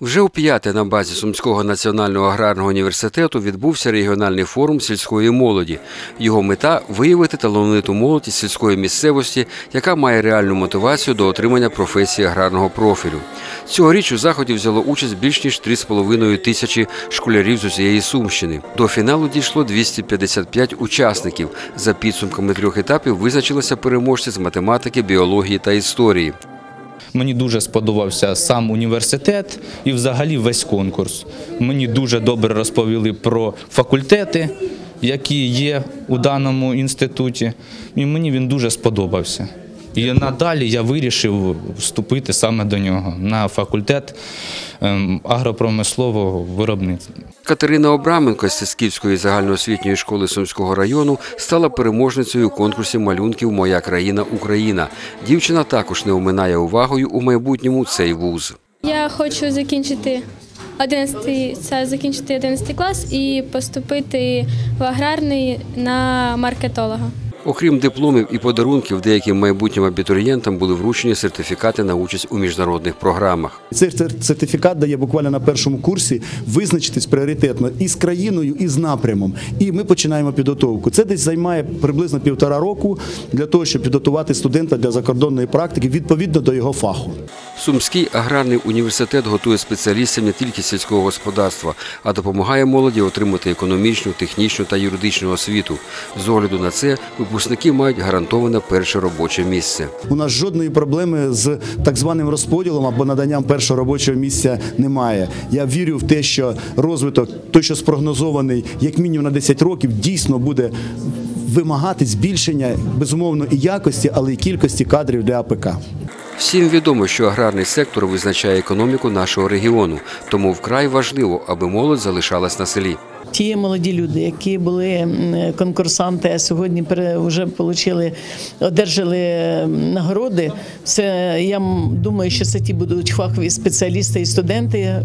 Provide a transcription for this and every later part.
Вже у п'яте на базі Сумського національного аграрного університету відбувся регіональний форум сільської молоді. Його мета виявити талановиту молодь із сільської місцевості, яка має реальну мотивацію до отримання професії аграрного профілю. Цьогоріч у заході взяло участь більш ніж 3,5 тисячі школярів з усієї Сумщини. До фіналу дійшло 255 учасників. За підсумками трьох етапів визначилися переможці з математики, біології та історії. Мені дуже сподобався сам університет і взагалі весь конкурс. Мені дуже добре розповіли про факультети, які є у даному інституті. І мені він дуже сподобався. І надалі я вирішив вступити саме до нього на факультет ем, агропромислового виробництва. Катерина Обраменко з Сисківської загальноосвітньої школи Сумського району стала переможницею у конкурсі малюнків Моя країна Україна. Дівчина також не оминає увагою у майбутньому цей вуз. Я хочу закінчити 11, це закінчити 11 клас і поступити в аграрний на маркетолога. Окрім дипломів і подарунків, деяким майбутнім абітурієнтам були вручені сертифікати на участь у міжнародних програмах. Цей сертифікат дає буквально на першому курсі визначитись пріоритетно і з країною, і з напрямом. І ми починаємо підготовку. Це десь займає приблизно півтора року для того, щоб підготувати студента для закордонної практики відповідно до його фаху. Сумський аграрний університет готує спеціалістів не тільки сільського господарства, а допомагає молоді отримати економічну, технічну та юридичну освіту. З огляду на це випускники мають гарантоване перше робоче місце. У нас жодної проблеми з так званим розподілом або наданням першого робочого місця немає. Я вірю в те, що розвиток, той, що спрогнозований як мінімум на 10 років, дійсно буде вимагати збільшення безумовно і якості, але й кількості кадрів для АПК. Всім відомо, що аграрний сектор визначає економіку нашого регіону, тому вкрай важливо, аби молодь залишалась на селі. Ті молоді люди, які були конкурсанти, а сьогодні вже отримали, одержали нагороди. Це я думаю, що це ті будуть фахові спеціалісти і студенти, е,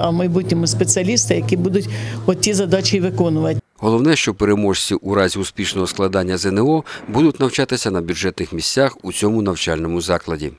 а в майбутньому спеціалісти, які будуть от ті задачі виконувати. Головне, що переможці у разі успішного складання ЗНО будуть навчатися на бюджетних місцях у цьому навчальному закладі.